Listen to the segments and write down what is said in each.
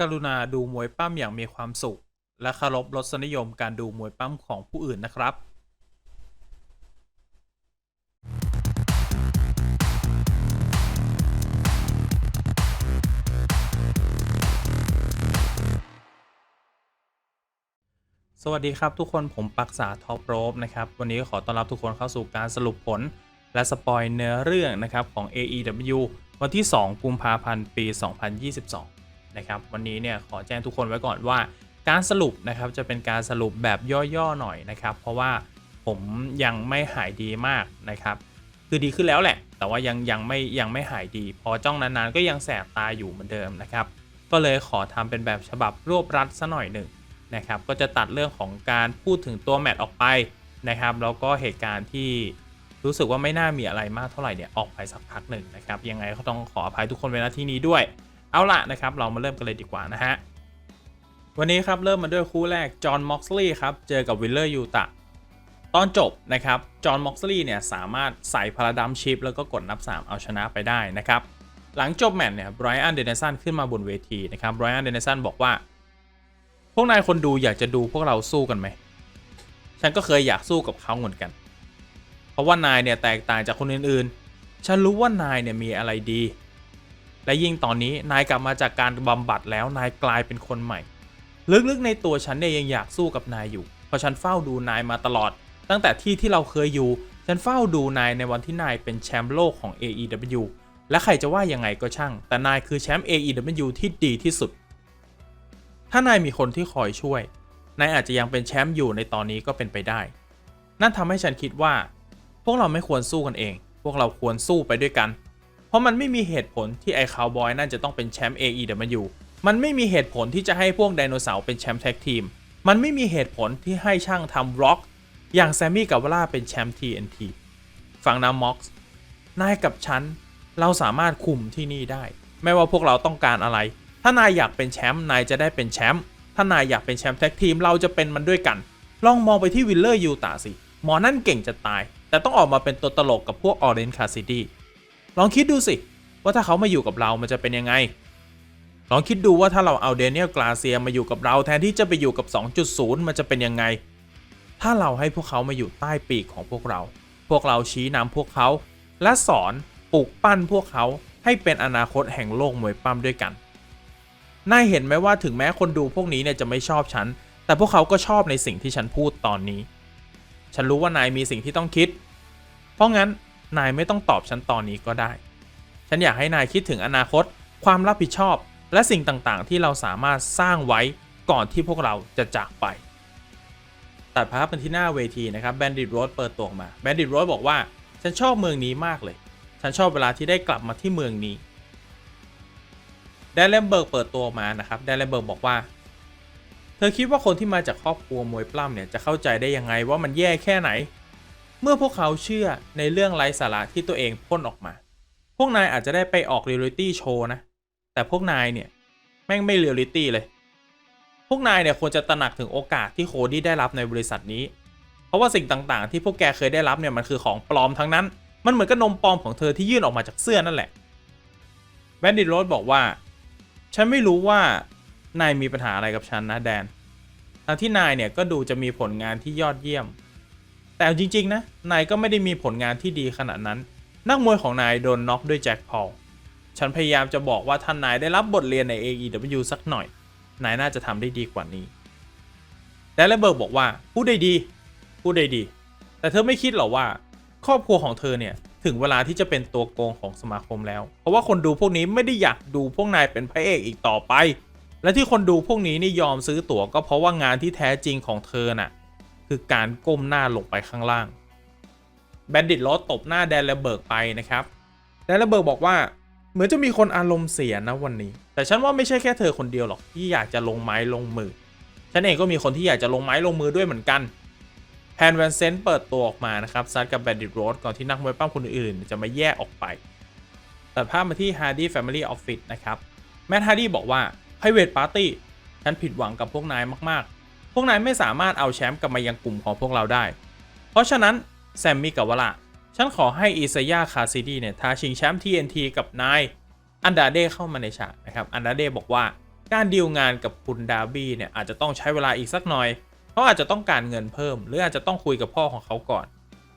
กรุณาดูมวยปั้มอย่างมีความสุข และเคารพรสนิยมการดูมวยปั้มของผู้อื่นนะครับสวัสดีครับทุกคนผมปักษาท็อปโรบนะครับ วันนี้ขอต้อนรับทุกคนเข้าสู่การสรุปผล และสปอยเนื้อเรื่องนะครับของ AEW วันที่ 2 กุมภาพันธ์ ปี 2022 นะครับ วันนี้เนี่ยขอแจ้งทุกคนไว้ก่อนว่า การสรุปนะครับจะเป็นการสรุปแบบย่อๆหน่อยนะครับ เพราะว่าผมยังไม่หายดีมากนะครับ คือดีขึ้นแล้วแหละ แต่ว่ายังยังไม่ยังไม่หายดี พอจ้องนานๆก็ยังแสบตาอยู่เหมือนเดิมนะครับ ก็เลยขอทำเป็นแบบฉบับรวบรัดซะหน่อยหนึ่งนะครับ ก็จะตัดเรื่องของการพูดถึงตัวแมตช์ออกไปนะครับ แล้วก็เหตุการณ์ที่รู้สึกว่าไม่น่ามีอะไรมากเท่าไหร่เนี่ยออกไปสักพักหนึ่งนะครับ ยังไงก็ต้องขออภัยทุกคนไว้ณที่นี้ด้วย เอาละนะครับเรามาเริ่มกันเลยดีกว่านะฮะวันนี้ครับเริ่มมาด้วยคู่แรกจอห์นม็อกซ์ลีย์ครับเจอกับวิลเลอร์ยูตะตอนจบนะครับจอห์นม็อกซ์ลีย์เนี่ยสามารถใส่พาราดัมชิปแล้วก็กดนับ 3 เอาชนะไปได้นะครับหลังจบแมตช์เนี่ยไบรอันเดนสันขึ้นมาบนเวทีนะครับไบรอันเดนสันบอกว่า พวกนายคนดูอยากจะดูพวกเราสู้กันไหม ฉันก็เคยอยากสู้กับเขาเหมือนกัน เพราะว่านายเนี่ยแตกต่างจากคนอื่นๆ ฉันรู้ว่านายเนี่ยมีอะไรดี และยิ่งตอนนี้นายกลับมาจากการบำบัดแล้วนายกลายเป็นคนใหม่ ลึกๆในตัวฉันเนี่ยยังอยากสู้กับนายอยู่ เพราะฉันเฝ้าดูนายมาตลอด ตั้งแต่ที่ที่เราเคยอยู่ ฉันเฝ้าดูนายในวันที่นายเป็นแชมป์โลกของ AEW และใครจะว่ายังไงก็ช่าง แต่นายคือแชมป์ AEW ที่ดีที่สุด ถ้านายมีคนที่คอยช่วย นายอาจจะยังเป็นแชมป์อยู่ในตอนนี้ก็เป็นไปได้ นั่นทำให้ฉันคิดว่า พวกเราไม่ควรสู้กันเอง พวกเราควรสู้ไปด้วยกัน เพราะมันไม่มีเหตุผลที่ไอ้คาวบอยนั่นจะต้องเป็นแชมป์ AEW มันไม่มีเหตุผลที่จะให้พวกไดโนเสาร์เป็นแชมป์แท็กทีม มันไม่มีเหตุผลที่ให้ช่างทำร็อกอย่างแซมมี่กับวล่าเป็นแชมป์ TNT ฟังนะม็อกซ์นายกับฉัน เราสามารถคุมที่นี่ได้ ไม่ว่าพวกเราต้องการอะไร ถ้านายอยากเป็นแชมป์นายจะได้เป็นแชมป์ถ้านายอยากเป็นแชมป์แท็กทีมเราจะเป็นมันด้วยกัน ลองมองไปที่วิลเลอร์ยูตาสิ หมอนั่นเก่งจะตาย แต่ต้องออกมาเป็นตัวตลกกับพวกออเรนคาซิดี้ ลองคิดดูสิ ว่าถ้าเขามาอยู่กับเรามันจะเป็นยังไง ลองคิดดูว่าถ้าเราเอาเดนเนียลกราเซียมาอยู่กับเราแทนที่จะไปอยู่กับ 2.0 มันจะเป็นยังไง ถ้าเราให้พวกเขามาอยู่ใต้ปีกของพวกเรา พวกเราชี้นำพวกเขา และสอนปลูกปั้นพวกเขาให้เป็นอนาคตแห่งโลกมวยปั้มด้วยกันนายเห็นไหมว่าถึงแม้คนดูพวกนี้เนี่ยจะไม่ชอบฉัน แต่พวกเขาก็ชอบในสิ่งที่ฉันพูดตอนนี้ ฉันรู้ว่านายมีสิ่งที่ต้องคิด เพราะงั้น นายไม่ต้องตอบฉันตอนนี้ก็ได้ ฉันอยากให้นายคิดถึงอนาคต ความรับผิดชอบ และสิ่งต่างๆ ที่เราสามารถสร้างไว้ก่อนที่พวกเราจะจากไป ตัดภาพเป็นที่หน้าเวทีนะครับแบนดิ t โรดเปิดตัวมาแบนดิ t โรดบอกว่า ฉันชอบเมืองนี้มากเลย ฉันชอบเวลาที่ได้กลับมาที่เมืองนี้แดนเลมเบิร์กเปิดตัวมานะครับแดนเลมเบิร์กบอกว่า เธอคิดว่าคนที่มาจากครอบครัวมวยปล้ำเนี่ยจะเข้าใจได้ยังไงว่ามันแย่แค่ไหน เมื่อพวกเขาเชื่อในเรื่องไร้สาระที่ตัวเองพ่นออกมา พวกนายอาจจะได้ไปออกเรียลลิตี้โชว์นะ แต่พวกนายเนี่ย แม่งไม่เรียลลิตี้เลย พวกนายเนี่ยควรจะตระหนักถึงโอกาสที่โคดี้ได้รับในบริษัทนี้ เพราะว่าสิ่งต่างๆ ที่พวกแกเคยได้รับเนี่ยมันคือของปลอมทั้งนั้น มันเหมือนกับนมปลอมของเธอที่ยื่นออกมาจากเสื้อนั่นแหละ แบนดิ t โรดบอกว่า ฉันไม่รู้ว่านายมีปัญหาอะไรกับฉันนะแดนทั้งที่นายเนี่ยก็ดูจะมีผลงานที่ยอดเยี่ยม แต่จริงๆนะนายก็ไม่ได้มีผลงานที่ดีขนาดนั้น นักมวยของนายโดนน็อกด้วยแจ็คพอลฉันพยายามจะบอกว่าท่านนายได้รับบทเรียนใน AEW สักหน่อย นายน่าจะทำได้ดีกว่านี้แดนเลเบิร์กบอกว่าพูดได้ดีพูดได้ดี แต่เธอไม่คิดหรอว่า ครอบครัวของเธอเนี่ยถึงเวลาที่จะเป็นตัวโกงของสมาคมแล้ว เพราะว่าคนดูพวกนี้ไม่ได้อยากดูพวกนายเป็นพระเอกอีกต่อไป และที่คนดูพวกนี้นี่ยอมซื้อตั๋วก็เพราะว่างานที่แท้จริงของเธอน่ะ คือการก้มหน้าลงไปข้างล่าง แบนดิตล้อตบหน้าแดนเลเบิร์กไปนะครับ แดนเลเบิร์กบอกว่า เหมือนจะมีคนอารมณ์เสียนะวันนี้ แต่ฉันว่าไม่ใช่แค่เธอคนเดียวหรอกที่อยากจะลงไม้ลงมือ ฉันเองก็มีคนที่อยากจะลงไม้ลงมือด้วยเหมือนกันแพนแวนเซนเปิดตัวออกมานะครับซัดกับแบนดิตโรดก่อนที่นักมวยปั้มคนอื่นจะมาแยกออกไปตัดภาพมาที่ Hardy Family Office นะครับแมทฮาร์ดี้บอกว่า Private Party ฉันผิดหวังกับพวกนายมากๆ พวกนายไม่สามารถเอาแชมป์กลับมายังกลุ่มของพวกเราได้ เพราะฉะนั้นแซมมี่กับวละฉันขอให้อิซายาคาซิดีเนี่ยท้าชิงแชมป์ TNT กับนายอันดาเดเข้ามาในฉากนะครับ อันดาเดบอกว่าการดีลงานกับคุณดาบี้เนี่ยอาจจะต้องใช้เวลาอีกสักหน่อยเขาอาจจะต้องการเงินเพิ่ม หรืออาจจะต้องคุยกับพ่อของเขาก่อน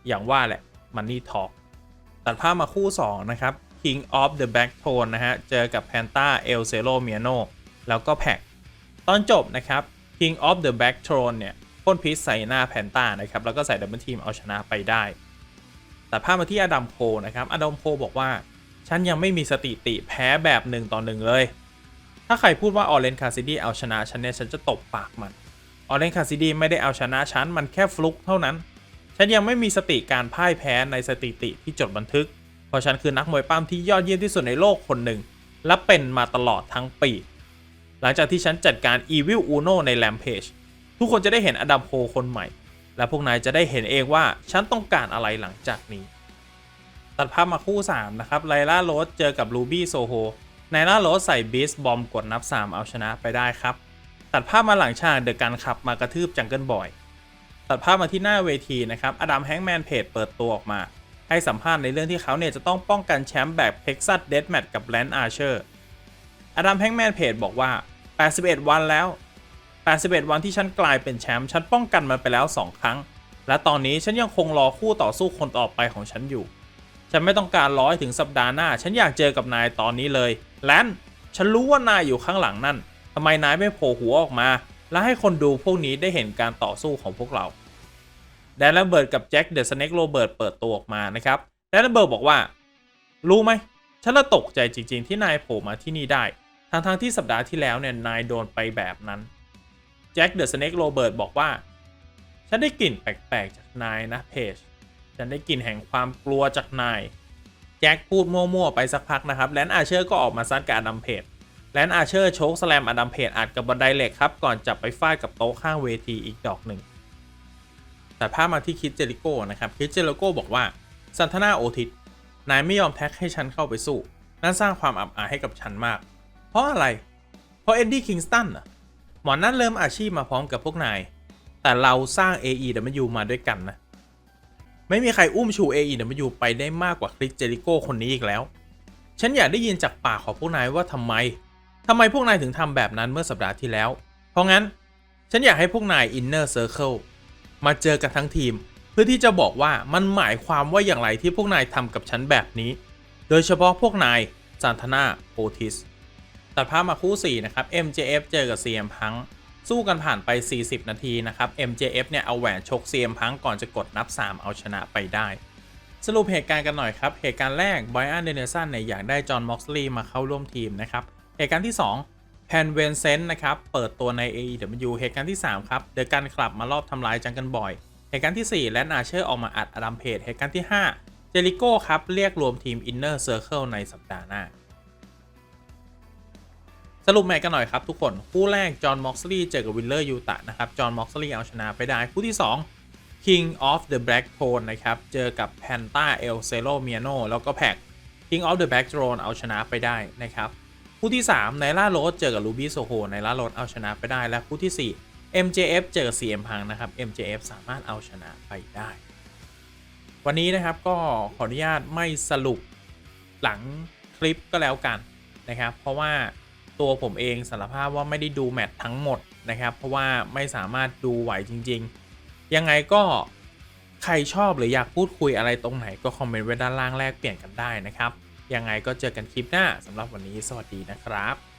อย่างว่าแหละ Money Talk ตัดภาพมาคู่ 2 นะครับ King of the Backtone นะฮะ เจอกับ Panta El Cero Miano แล้วก็แพ็กตอนจบนะครับ King of the Back Throne เนี่ยพ่นพิษใส่หน้าแพนต้านะครับ แล้วก็ใส่ดับเบิลทีมเอาชนะไปได้ แตัดภาพมาที่อดัมโคนะครับ อดัมโคบอกว่า ฉันยังไม่มีสติติแพ้แบบหนึ่งต่อหนึ่งเลย ถ้าใครพูดว่าออเรนคาซิดี้เอาชนะฉันเนี่ยฉันจะตบปากมัน ออเรนคาซิดี้ไม่ได้เอาชนะฉัน มันแค่ฟลุกเท่านั้น ฉันยังไม่มีสติการพ่ายแพ้ในสถิติที่จดบันทึก เพราะฉันคือนักมวยปั้มที่ยอดเยี่ยมที่สุดในโลกคนหนึ่ง และเป็นมาตลอดทั้งปี หลังจากที่ฉันจัดการ Evil Uno ใน Rampage ทุกคนจะได้เห็นอดัมโคคนใหม่ และพวกนายจะได้เห็นเองว่าฉันต้องการอะไรหลังจากนี้ตัดภาพมาคู่ 3 นะครับไลล่าโรสเจอกับลูบี้โซโฮไนล่าโรสใส่บีสบอมกดนับ 3 เอาชนะไปได้ครับ ตัดภาพมาหลังฉากเดอะการขับมากระทืบจังเกิลบอยตัดภาพมาที่หน้าเวทีนะครับอดัมแฮงแมนเพจเปิดตัวออกมา ให้สัมภาษณ์ในเรื่องที่เขาเนี่ยจะต้องป้องกันแชมป์แบบเท็กซัสเดดแมทกับแลนด์อาร์เชอร์อดัมแฮงแมนเพจบอกว่า 81 วันแล้ว 81 วันที่ฉันกลายเป็นแชมป์ฉันป้องกันมันไปแล้ว 2 ครั้ง และตอนนี้ฉันยังคงรอคู่ต่อสู้คนต่อไปของฉันอยู่ ฉันไม่ต้องการรอถึงสัปดาห์หน้า ฉันอยากเจอกับนายตอนนี้เลยแลนฉันรู้ว่านายอยู่ข้างหลังนั่นทำไมนายไม่โผล่หัวออกมา และให้คนดูพวกนี้ได้เห็นการต่อสู้ของพวกเราแดนแลเบิร์ตกับแจ็คเดอะสเน็กโรเบิร์ตเปิดตัวออกมานะครับแดนแลเบิร์ตบอกว่า รู้ไหมฉันละตกใจจริง ๆ ที่นายโผล่มาที่นี่ได้ ทั้งๆที่สัปดาห์ที่แล้วเนี่ยนายโดนไปแบบนั้น แจ็คเดอะสเน็กโรเบิร์ตบอกว่า ฉันได้กลิ่นแปลก ๆ จากนายนะเพจ ฉันได้กลิ่นแห่งความกลัวจากนาย แจ็คพูดมั่ว ๆ ไปสักพักนะครับ แลนอาเชอร์ก็ออกมาซัดกับอดัมเพจแลนอาเชอร์โชกสแลมอดัมเพจอัดกับบันไดเหล็กครับ ก่อนจับไปฟาดกับโต๊ะข้างเวทีอีกดอกหนึ่งแต่ภาพมาที่คิดเจริโก้นะครับ คิดเจริโก้บอกว่าสันทนาโอทิสนายไม่ยอมแท็กให้ฉันเข้าไปสู้นั่นสร้างความอับอายให้กับฉันมาก เพราะอะไร เพราะเอ็ดดี้คิงสตันอะหมอนั่นเริ่มอาชีพมาพร้อมกับพวกนาย แต่เราสร้าง AEW มาด้วยกันนะ ไม่มีใครอุ้มชู AEW ไปได้มากกว่าคริสเจริโก้คนนี้อีกแล้ว ฉันอยากได้ยินจากปากของพวกนายว่าทำไมทำไมพวกนายถึงทำแบบนั้นเมื่อสัปดาห์ที่แล้ว เพราะงั้นฉันอยากให้พวกนาย Inner Circle มาเจอกันทั้งทีม เพื่อที่จะบอกว่ามันหมายความว่าอย่างไรที่พวกนายทำกับฉันแบบนี้ โดยเฉพาะพวกนายซานทนาโอทิส ตัดภาพมาคู่ 4 นะครับ MJF เจอกับ CM Punk สู้กันผ่านไป 40 นาทีนะครับ MJF เนี่ยเอาแหวนชก CM Punk ก่อนจะกดนับ 3 เอาชนะไปได้ สรุปเหตุการณ์กันหน่อยครับ เหตุการณ์แรกไบอันเดนเนสันเนี่ยอยากได้จอห์นม็อกซ์ลีย์มาเข้าร่วมทีมนะครับ เหตุการณ์ที่ 2แพนเวนเซนต์นะครับ เปิดตัวใน AEW เหตุการณ์ที่ 3 ครับ เดอะกันคลับมารอบทำลายจังกันบ่อย เหตุการณ์ที่ 4 แลนอาเชอร์ออกมาอัดอดัมเพจเหตุการณ์ที่ 5 เจริโก้ครับเรียกรวมทีม Inner Circle ในสัปดาห์หน้า สรุปแมตช์กันหน่อยครับทุกคน คู่แรก จอห์น ม็อกซ์ลีย์เจอกับวิลเลอร์ยูตะนะครับ จอห์น ม็อกซ์ลีย์เอาชนะไปได้ คู่ที่ 2 King of the Black Throne นะครับ เจอกับ Panta El Cero Miano แล้วก็แพ็ก King of the Black Throne เอาชนะไปได้นะครับ คู่ที่ 3 ไนล่าโรสเจอกับลูบี้โซโฮไนล่าโรสเอาชนะไปได้ และคู่ที่ 4 MJF เจอกับ CM Punk นะครับ MJF สามารถเอาชนะไปได้ วันนี้นะครับก็ขออนุญาตไม่สรุปหลังคลิปก็แล้วกันนะครับ เพราะว่า ตัวผมเองสารภาพว่าไม่ได้ดูแมตช์ทั้งหมดนะครับ เพราะว่าไม่สามารถดูไหวจริง ๆ ยังไงก็ใครชอบหรืออยากพูดคุยอะไรตรงไหนก็คอมเมนต์ไว้ด้านล่างแลกเปลี่ยนกันได้นะครับ ยังไงก็เจอกันคลิปหน้าสำหรับวันนี้สวัสดีนะครับ